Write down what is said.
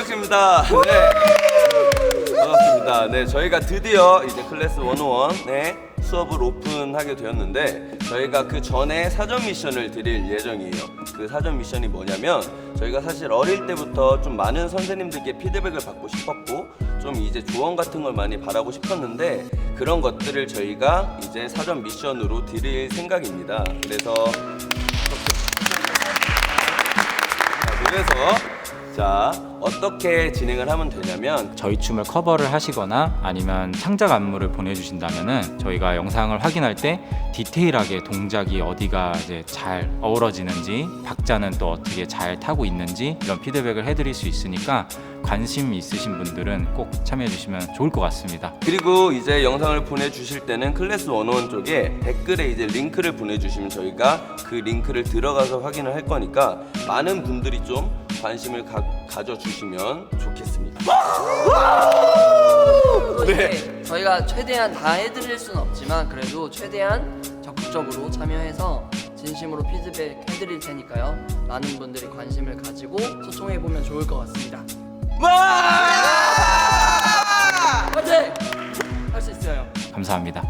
이혁입니다. 네. 반갑습니다. 네, 저희가 드디어 이제 클래스 101 네, 수업을 오픈하게 되었는데 저희가 그 전에 사전 미션을 드릴 예정이에요. 그 사전 미션이 뭐냐면 저희가 사실 어릴 때부터 좀 많은 선생님들께 피드백을 받고 싶었고 좀 이제 조언 같은 걸 많이 바라고 싶었는데 그런 것들을 저희가 이제 사전 미션으로 드릴 생각입니다. 그래서 자, 그래서 자 어떻게 진행을 하면 되냐면 저희 춤을 커버를 하시거나 아니면 창작 안무를 보내주신다면은 저희가 영상을 확인할 때 디테일하게 동작이 어디가 이제 잘 어우러지는지 박자는 또 어떻게 잘 타고 있는지 이런 피드백을 해드릴 수 있으니까 관심 있으신 분들은 꼭 참여해 주시면 좋을 것 같습니다. 그리고 이제 영상을 보내주실 때는 클래스 101 쪽에 댓글에 이제 링크를 보내주시면 저희가 그 링크를 들어가서 확인을 할 거니까 많은 분들이 좀 관심을 가, 가져주시면 좋겠습니다. 네. 저희가 최대한 다 해드릴 수는 없지만 그래도 최대한 적극적으로 참여해서 진심으로 피드백 해드릴 테니까요. 많은 분들이 관심을 가지고 소통해 보면 좋을 것 같습니다. 화이팅! 할 수 있어요. 감사합니다.